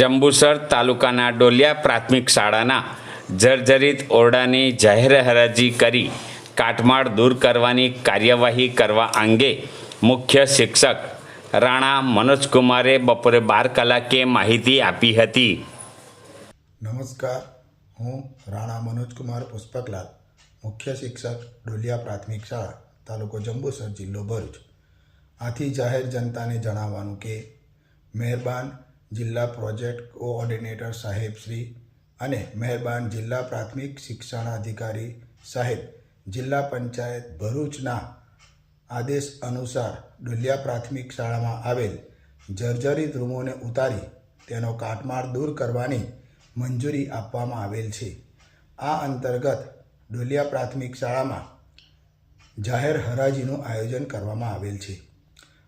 જંબુસર તાલુકાના ડોલિયા પ્રાથમિક શાળાના જર્જરિત ઓરડાની જાહેર હરાજી કરી કાટમાળ દૂર કરવાની કાર્યવાહી કરવા અંગે મુખ્ય શિક્ષક રાણા મનોજકુમારે બપોરે બાર કલાકે માહિતી આપી હતી. નમસ્કાર, હું રાણા મનોજકુમાર પુષ્પકલાલ, મુખ્ય શિક્ષક ડોલિયા પ્રાથમિક શાળા, તાલુકો જંબુસર જિલ્લો ભરૂચ. આથી જાહેર જનતાને જણાવવાનું કે, મહેરબાન જિલ્લા પ્રોજેક્ટ કોઓર્ડિનેટર સાહેબ શ્રી અને મહેરબાન જિલ્લા પ્રાથમિક શિક્ષણાધિકારી સાહેબ જિલ્લા પંચાયત ભરૂચના આદેશ અનુસાર ડોલિયા પ્રાથમિક શાળામાં આવેલ જર્જરિત રૂમોને ઉતારી તેનો કાટમાળ દૂર કરવાની મંજૂરી આપવામાં આવેલ છે. આ અંતર્ગત ડોલિયા પ્રાથમિક શાળામાં જાહેર હરાજીનું આયોજન કરવામાં આવેલ છે.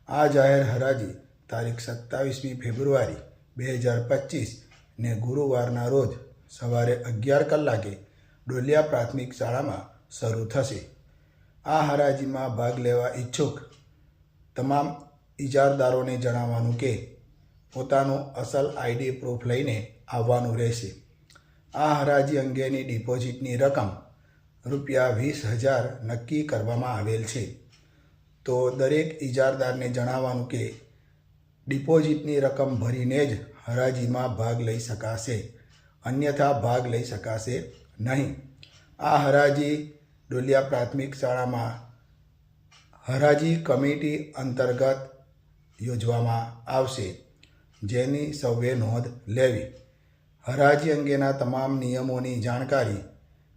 આ જાહેર હરાજી તારીખ સત્તાવીસમી ફેબ્રુઆરી બે હજાર પચીસ ને ગુરુવારના રોજ સવારે અગિયાર કલાકે ડોલિયા પ્રાથમિક શાળામાં શરૂ થશે. આ હરાજીમાં ભાગ લેવા ઈચ્છુક તમામ ઇજારદારોને જણાવવાનું કે, પોતાનું અસલ આઈડી પ્રૂફ લઈને આવવાનું રહેશે. આ હરાજી અંગેની ડિપોઝિટની રકમ રૂપિયા વીસ હજાર નક્કી કરવામાં આવેલ છે. તો દરેક ઇજારદારને જણાવવાનું કે ડિપોઝિટની રકમ ભરીને જ હરાજીમાં ભાગ લઈ શકાશે. અન્યથા ભાગ લઈ શકાશે નહીં. આ હરાજી ડોલિયા પ્રાથમિક શાળામાં હરાજી કમિટી અંતર્ગત યોજવામાં આવશે. જેની સૌએ નોંધ લેવી. હરાજી અંગેના તમામ નિયમોની જાણકારી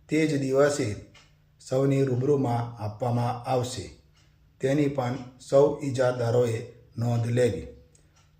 તે જ દિવસે સૌની રૂબરૂમાં આપવામાં આવશે. તેની પણ સૌ ઇજાદારોએ નોંધ લેવી.